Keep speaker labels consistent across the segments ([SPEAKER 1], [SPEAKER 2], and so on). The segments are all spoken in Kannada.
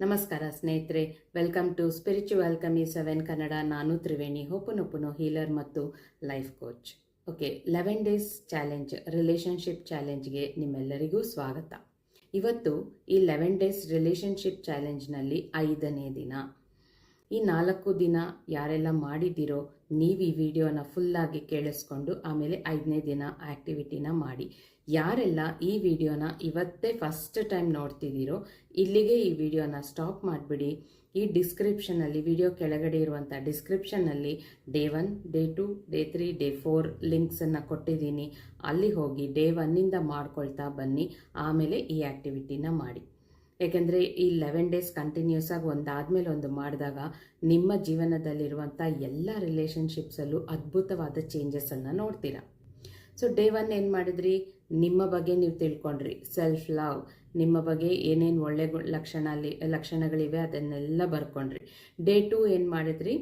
[SPEAKER 1] ನಮಸ್ಕಾರ ಸ್ನೇಹಿತರೆ ವೆಲ್ಕಮ್ ಟು ಸ್ಪಿರಿಚುವಲ್ ಕಮಿ ಸೆವೆನ್ ಕನ್ನಡ ನಾನು ತ್ರಿವೇಣಿ ಹೊಪ್ಪನೊಪ್ಪನು ಹೀಲರ್ ಮತ್ತು life coach okay eleven days challenge relationship ಚಾಲೆಂಜ್ಗೆ ನಿಮ್ಮೆಲ್ಲರಿಗೂ ಸ್ವಾಗತ. ಇವತ್ತು ಈ ಲೆವೆನ್ ಡೇಸ್ ರಿಲೇಷನ್ಶಿಪ್ ಚಾಲೆಂಜ್ನಲ್ಲಿ ಐದನೇ ದಿನ. ಈ ನಾಲ್ಕು ದಿನ ಯಾರೆಲ್ಲ ಮಾಡಿದ್ದೀರೋ ನೀವು ಈ ವಿಡಿಯೋನ ಫುಲ್ಲಾಗಿ ಕೇಳಿಸ್ಕೊಂಡು ಆಮೇಲೆ ಐದನೇ ದಿನ ಆ್ಯಕ್ಟಿವಿಟಿನ ಮಾಡಿ. ಯಾರೆಲ್ಲ ಈ ವಿಡಿಯೋನ ಇವತ್ತೇ ಫಸ್ಟ್ ಟೈಮ್ ನೋಡ್ತಿದ್ದೀರೋ ಇಲ್ಲಿಗೆ ಈ ವಿಡಿಯೋನ ಸ್ಟಾಪ್ ಮಾಡಿಬಿಡಿ. ಈ ಡಿಸ್ಕ್ರಿಪ್ಷನಲ್ಲಿ ವಿಡಿಯೋ ಕೆಳಗಡೆ ಇರುವಂಥ ಡಿಸ್ಕ್ರಿಪ್ಷನ್ನಲ್ಲಿ day one day two day three day four ಲಿಂಕ್ಸನ್ನು ಕೊಟ್ಟಿದ್ದೀನಿ. ಅಲ್ಲಿ ಹೋಗಿ ಡೇ ಒನ್ನಿಂದ ಮಾಡ್ಕೊಳ್ತಾ ಬನ್ನಿ. ಆಮೇಲೆ ಈ ಆ್ಯಕ್ಟಿವಿಟಿನ ಮಾಡಿ. ಏಕೆಂದರೆ ಈ ಲೆವೆನ್ ಡೇಸ್ ಕಂಟಿನ್ಯೂಸ್ ಆಗಿ ಒಂದಾದ್ಮೇಲೆ ಒಂದು ಮಾಡಿದಾಗ ನಿಮ್ಮ ಜೀವನದಲ್ಲಿರುವಂಥ ಎಲ್ಲ ರಿಲೇಷನ್ಶಿಪ್ಸಲ್ಲೂ ಅದ್ಭುತವಾದ ಚೇಂಜಸನ್ನು ನೋಡ್ತೀರಾ. ಸೊ ಡೇ ಒನ್ ಏನು ಮಾಡಿದ್ರಿ? ನಿಮ್ಮ ಬಗ್ಗೆ ನೀವು ತಿಳ್ಕೊಂಡ್ರಿ. ಸೆಲ್ಫ್ ಲವ್ ನಿಮ್ಮ ಬಗ್ಗೆ ಏನೇನು ಒಳ್ಳೆ ಲಕ್ಷಣ ಅಲ್ಲಿ ಲಕ್ಷಣಗಳಿವೆ ಅದನ್ನೆಲ್ಲ ಬರ್ಕೊಂಡ್ರಿ. ಡೇ ಟು ಏನು ಮಾಡಿದ್ರಿ?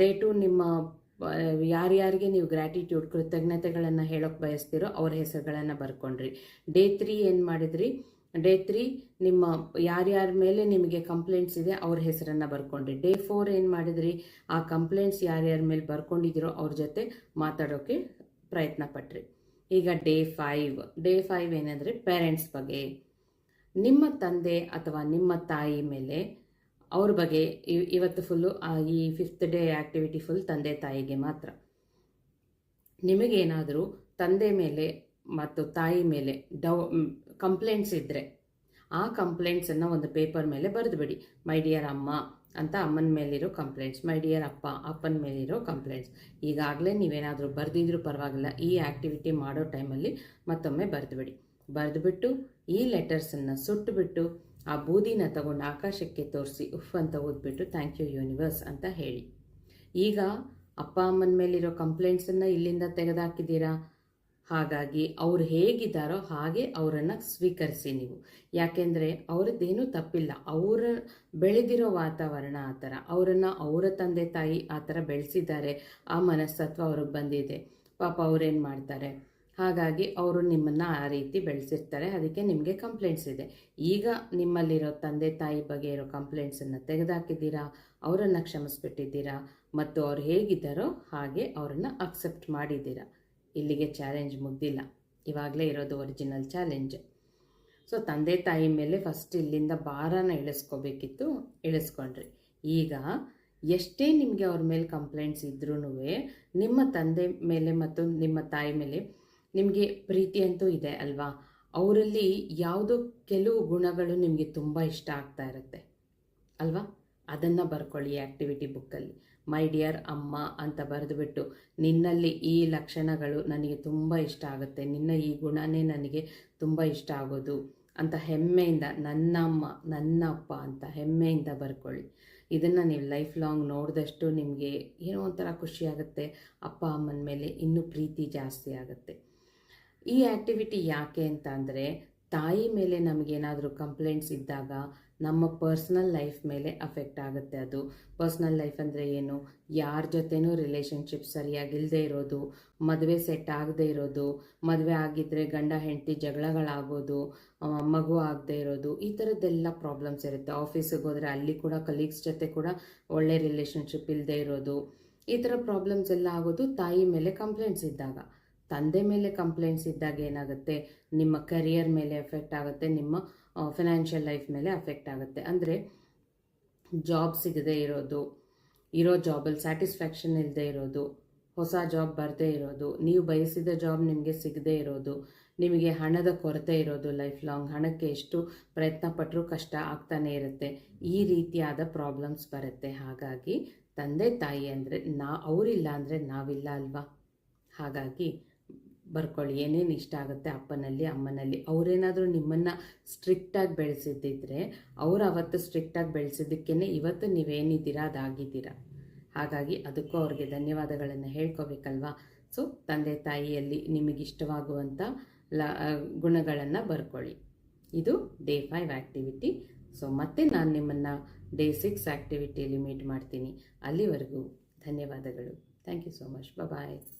[SPEAKER 1] ಡೇ ಟು ನಿಮ್ಮ ಯಾರ್ಯಾರಿಗೆ ನೀವು ಗ್ರ್ಯಾಟಿಟ್ಯೂಡ್ ಕೃತಜ್ಞತೆಗಳನ್ನು ಹೇಳೋಕ್ಕೆ ಬಯಸ್ತೀರೋ ಅವ್ರ ಹೆಸರುಗಳನ್ನು ಬರ್ಕೊಂಡ್ರಿ. ಡೇ ತ್ರೀ ಏನು ಮಾಡಿದ್ರಿ? ಡೇ ತ್ರೀ ನಿಮ್ಮ ಯಾರ್ಯಾರ ಮೇಲೆ ನಿಮಗೆ ಕಂಪ್ಲೇಂಟ್ಸ್ ಇದೆ, ಅವ್ರ ಹೆಸರನ್ನು ಬರ್ಕೊಂಡ್ರಿ ಡೇ ಫೋರ್ ಏನು ಮಾಡಿದ್ರಿ? ಆ ಕಂಪ್ಲೇಂಟ್ಸ್ ಯಾರ್ಯಾರ ಮೇಲೆ ಬರ್ಕೊಂಡಿದ್ದೀರೋ ಅವ್ರ ಜೊತೆ ಮಾತಾಡೋಕ್ಕೆ ಪ್ರಯತ್ನ ಪಟ್ರಿ. ಈಗ ಡೇ ಫೈವ್ ಡೇ ಫೈವ್ ಏನಂದರೆ ಪೇರೆಂಟ್ಸ್ ಬಗ್ಗೆ. ನಿಮ್ಮ ತಂದೆ ಅಥವಾ ನಿಮ್ಮ ತಾಯಿ ಮೇಲೆ ಅವ್ರ ಬಗ್ಗೆ ಇವ್- ಇವತ್ತು ಫುಲ್ಲು ಈ ಫಿಫ್ತ್ ಡೇ ಆ್ಯಕ್ಟಿವಿಟಿ ಫುಲ್ ತಂದೆ ತಾಯಿಗೆ ಮಾತ್ರ. ನಿಮಗೇನಾದರೂ ತಂದೆ ಮೇಲೆ ಮತ್ತು ತಾಯಿ ಮೇಲೆ ಡೌ ಕಂಪ್ಲೇಂಟ್ಸ್ ಇದ್ದರೆ ಆ ಕಂಪ್ಲೇಂಟ್ಸನ್ನು ಒಂದು ಪೇಪರ್ ಮೇಲೆ ಬರೆದುಬಿಡಿ. ಮೈ ಡಿಯರ್ ಅಮ್ಮ ಅಂತ ಅಮ್ಮನ ಮೇಲಿರೋ ಕಂಪ್ಲೇಂಟ್ಸ್ ಮೈ ಡಿಯರ್ ಅಪ್ಪ ಅಪ್ಪನ ಮೇಲಿರೋ ಕಂಪ್ಲೇಂಟ್ಸ್ ಈಗಾಗಲೇ ನೀವೇನಾದರೂ ಬರೆದಿದ್ರೂ ಪರವಾಗಿಲ್ಲ, ಈ ಆ್ಯಕ್ಟಿವಿಟಿ ಮಾಡೋ ಟೈಮಲ್ಲಿ ಮತ್ತೊಮ್ಮೆ ಬರೆದುಬಿಡಿ. ಬರೆದುಬಿಟ್ಟು ಈ ಲೆಟರ್ಸನ್ನು ಸುಟ್ಟುಬಿಟ್ಟು ಆ ಬೂದಿನ ತಗೊಂಡು ಆಕಾಶಕ್ಕೆ ತೋರಿಸಿ, ಉಫ್ ಅಂತ ಓದ್ಬಿಟ್ಟು ಥ್ಯಾಂಕ್ ಯು ಯೂನಿವರ್ಸ್ ಅಂತ ಹೇಳಿ. ಈಗ ಅಪ್ಪ ಅಮ್ಮನ ಮೇಲಿರೋ ಕಂಪ್ಲೇಂಟ್ಸನ್ನು ಇಲ್ಲಿಂದ ತೆಗೆದಾಕಿದ್ದೀರಾ? ಹಾಗಾಗಿ ಅವ್ರು ಹೇಗಿದ್ದಾರೋ ಹಾಗೆ ಅವರನ್ನು ಸ್ವೀಕರಿಸಿ ನೀವು. ಯಾಕೆಂದರೆ ಅವ್ರದ್ದೇನೂ ತಪ್ಪಿಲ್ಲ. ಅವರ ಬೆಳೆದಿರೋ ವಾತಾವರಣ ಆ ಥರ, ಅವರನ್ನು ಅವರ ತಂದೆ ತಾಯಿ ಆ ಥರ ಬೆಳೆಸಿದ್ದಾರೆ, ಆ ಮನಸ್ತತ್ವ ಅವ್ರಿಗೆ ಬಂದಿದೆ. ಪಾಪ ಅವ್ರೇನು ಮಾಡ್ತಾರೆ? ಹಾಗಾಗಿ ಅವರು ನಿಮ್ಮನ್ನು ಆ ರೀತಿ ಬೆಳೆಸಿರ್ತಾರೆ. ಅದಕ್ಕೆ ನಿಮಗೆ ಕಂಪ್ಲೇಂಟ್ಸ್ ಇದೆ. ಈಗ ನಿಮ್ಮಲ್ಲಿರೋ ತಂದೆ ತಾಯಿ ಬಗ್ಗೆ ಇರೋ ಕಂಪ್ಲೇಂಟ್ಸನ್ನು ತೆಗೆದಾಕಿದ್ದೀರಾ? ಅವರನ್ನು ಕ್ಷಮಿಸ್ಬಿಟ್ಟಿದ್ದೀರಾ? ಮತ್ತು ಅವ್ರು ಹೇಗಿದ್ದಾರೋ ಹಾಗೆ ಅವರನ್ನು ಅಕ್ಸೆಪ್ಟ್ ಮಾಡಿದ್ದೀರಾ? ಇಲ್ಲಿಗೆ ಚಾಲೆಂಜ್ ಮುಗ್ದಿಲ್ಲ. ಇವಾಗಲೇ ಇರೋದು ಒರಿಜಿನಲ್ ಚಾಲೆಂಜ್ ಸೊ ತಂದೆ ತಾಯಿ ಮೇಲೆ ಫಸ್ಟ್ ಇಲ್ಲಿಂದ ಭಾರನ ಇಳಿಸ್ಕೋಬೇಕಿತ್ತು. ಇಳಿಸ್ಕೊಂಡ್ರಿ. ಈಗ ಎಷ್ಟೇ ನಿಮಗೆ ಅವ್ರ ಮೇಲೆ ಕಂಪ್ಲೇಂಟ್ಸ್ ಇದ್ರೂ ನಿಮ್ಮ ತಂದೆ ಮೇಲೆ ಮತ್ತು ನಿಮ್ಮ ತಾಯಿ ಮೇಲೆ ನಿಮಗೆ ಪ್ರೀತಿ ಅಂತೂ ಇದೆ ಅಲ್ವಾ? ಅವರಲ್ಲಿ ಯಾವುದೋ ಕೆಲವು ಗುಣಗಳು ನಿಮಗೆ ತುಂಬ ಇಷ್ಟ ಆಗ್ತಾ ಇರುತ್ತೆ. ಅಲ್ವಾ? ಅದನ್ನು ಬರ್ಕೊಳ್ಳಿ ಆ್ಯಕ್ಟಿವಿಟಿ ಬುಕ್ಕಲ್ಲಿ ಮೈ ಡಿಯರ್ ಅಮ್ಮ ಅಂತ ಬರೆದುಬಿಟ್ಟು, ನಿನ್ನಲ್ಲಿ ಈ ಲಕ್ಷಣಗಳು ನನಗೆ ತುಂಬ ಇಷ್ಟ ಆಗುತ್ತೆ. ನಿನ್ನ ಈ ಗುಣನೇ ನನಗೆ ತುಂಬ ಇಷ್ಟ ಆಗೋದು ಅಂತ ಹೆಮ್ಮೆಯಿಂದ, ನನ್ನ ಅಮ್ಮ, ನನ್ನ ಅಪ್ಪ ಅಂತ ಹೆಮ್ಮೆಯಿಂದ ಬರ್ಕೊಳ್ಳಿ. ಇದನ್ನು ನೀವು ಲೈಫ್ ಲಾಂಗ್ ನೋಡಿದಷ್ಟು ನಿಮಗೆ ಏನೋ ಒಂಥರ ಖುಷಿ ಆಗುತ್ತೆ. ಅಪ್ಪ ಅಮ್ಮನ ಮೇಲೆ ಇನ್ನೂ ಪ್ರೀತಿ ಜಾಸ್ತಿ ಆಗುತ್ತೆ. ಈ ಆ್ಯಕ್ಟಿವಿಟಿ ಯಾಕೆ ಅಂತ ಅಂದರೆ, ತಾಯಿ ಮೇಲೆ ನಮಗೇನಾದರೂ ಕಂಪ್ಲೇಂಟ್ಸ್ ಇದ್ದಾಗ ನಮ್ಮ ಪರ್ಸ್ನಲ್ ಲೈಫ್ ಮೇಲೆ ಅಫೆಕ್ಟ್ ಆಗುತ್ತೆ ಅದು. ಪರ್ಸ್ನಲ್ ಲೈಫ್ ಅಂದರೆ ಏನು? ಯಾರ ಜೊತೆನೂ ರಿಲೇಷನ್ಶಿಪ್ ಸರಿಯಾಗಿಲ್ಲದೆ ಇರೋದು, ಮದುವೆ ಸೆಟ್ ಆಗದೆ ಇರೋದು, ಮದುವೆ ಆಗಿದ್ದರೆ ಗಂಡ ಹೆಂಡತಿ ಜಗಳಗಳಾಗೋದು ಮಗು ಆಗದೆ ಇರೋದು, ಈ ಥರದ್ದೆಲ್ಲ ಪ್ರಾಬ್ಲಮ್ಸ್ ಇರುತ್ತೆ. ಆಫೀಸಿಗೆ ಹೋದರೆ ಅಲ್ಲಿ ಕೂಡ ಕಲೀಗ್ಸ್ ಜೊತೆ ಕೂಡ ಒಳ್ಳೆ ರಿಲೇಷನ್ಶಿಪ್ ಇಲ್ಲದೆ ಇರೋದು. ಈ ಥರ ಪ್ರಾಬ್ಲಮ್ಸ್ ಎಲ್ಲ ಆಗೋದು ತಾಯಿ ಮೇಲೆ ಕಂಪ್ಲೇಂಟ್ಸ್ ಇದ್ದಾಗ. ತಂದೆ ಮೇಲೆ ಕಂಪ್ಲೇಂಟ್ಸ್ ಇದ್ದಾಗ ಏನಾಗುತ್ತೆ? ನಿಮ್ಮ ಕರಿಯರ್ ಮೇಲೆ ಎಫೆಕ್ಟ್ ಆಗುತ್ತೆ, ನಿಮ್ಮ ಫಿನಾನ್ಷಿಯಲ್ ಲೈಫ್ ಮೇಲೆ ಅಫೆಕ್ಟ್ ಆಗುತ್ತೆ. ಅಂದರೆ ಜಾಬ್ ಸಿಗದೆ ಇರೋದು, ಇರೋ ಜಾಬಲ್ಲಿ ಸ್ಯಾಟಿಸ್ಫ್ಯಾಕ್ಷನ್ ಇಲ್ಲದೆ ಇರೋದು, ಹೊಸ ಜಾಬ್ ಬರದೇ ಇರೋದು, ನೀವು ಬಯಸಿದ ಜಾಬ್ ನಿಮಗೆ ಸಿಗದೇ ಇರೋದು, ನಿಮಗೆ ಹಣದ ಕೊರತೆ ಇರೋದು ಲೈಫ್ ಲಾಂಗ್ ಹಣಕ್ಕೆ ಎಷ್ಟು ಪ್ರಯತ್ನ ಪಟ್ಟರೂ ಕಷ್ಟ ಆಗ್ತಾನೆ ಇರುತ್ತೆ. ಈ ರೀತಿಯಾದ ಪ್ರಾಬ್ಲಮ್ಸ್ ಬರುತ್ತೆ. ಹಾಗಾಗಿ ತಂದೆ ತಾಯಿ ಅಂದರೆ ನಾ, ಅವರಿಲ್ಲ ಅಂದರೆ ನಾವಿಲ್ಲ ಅಲ್ವಾ? ಹಾಗಾಗಿ ಬರ್ಕೊಳ್ಳಿ. ಏನೇನು ಇಷ್ಟ ಆಗುತ್ತೆ ಅಪ್ಪನಲ್ಲಿ, ಅಮ್ಮನಲ್ಲಿ, ಅವರೇನಾದರೂ ನಿಮ್ಮನ್ನು ಸ್ಟ್ರಿಕ್ಟಾಗಿ ಬೆಳೆಸಿದ್ದಿದ್ರೆ, ಅವ್ರು ಅವತ್ತು ಸ್ಟ್ರಿಕ್ಟಾಗಿ ಬೆಳೆಸಿದ್ದಕ್ಕೇ ಇವತ್ತು ನೀವೇನಿದ್ದೀರಾ, ಅದಾಗಿದ್ದೀರಾ? ಹಾಗಾಗಿ ಅದಕ್ಕೂ ಅವ್ರಿಗೆ ಧನ್ಯವಾದಗಳನ್ನು ಹೇಳ್ಕೋಬೇಕಲ್ವಾ? ಸೊ ತಂದೆ ತಾಯಿಯಲ್ಲಿ ನಿಮಗಿಷ್ಟವಾಗುವಂಥ ಲ ಗುಣಗಳನ್ನು ಬರ್ಕೊಳ್ಳಿ. ಇದು ಡೇ ಫೈವ್ ಆ್ಯಕ್ಟಿವಿಟಿ ಸೊ ಮತ್ತೆ ನಾನು ನಿಮ್ಮನ್ನು ಡೇ ಸಿಕ್ಸ್ ಆ್ಯಕ್ಟಿವಿಟಿಯಲ್ಲಿ ಮೀಟ್ ಮಾಡ್ತೀನಿ. ಅಲ್ಲಿವರೆಗೂ ಧನ್ಯವಾದಗಳು. Thank you so much. Bye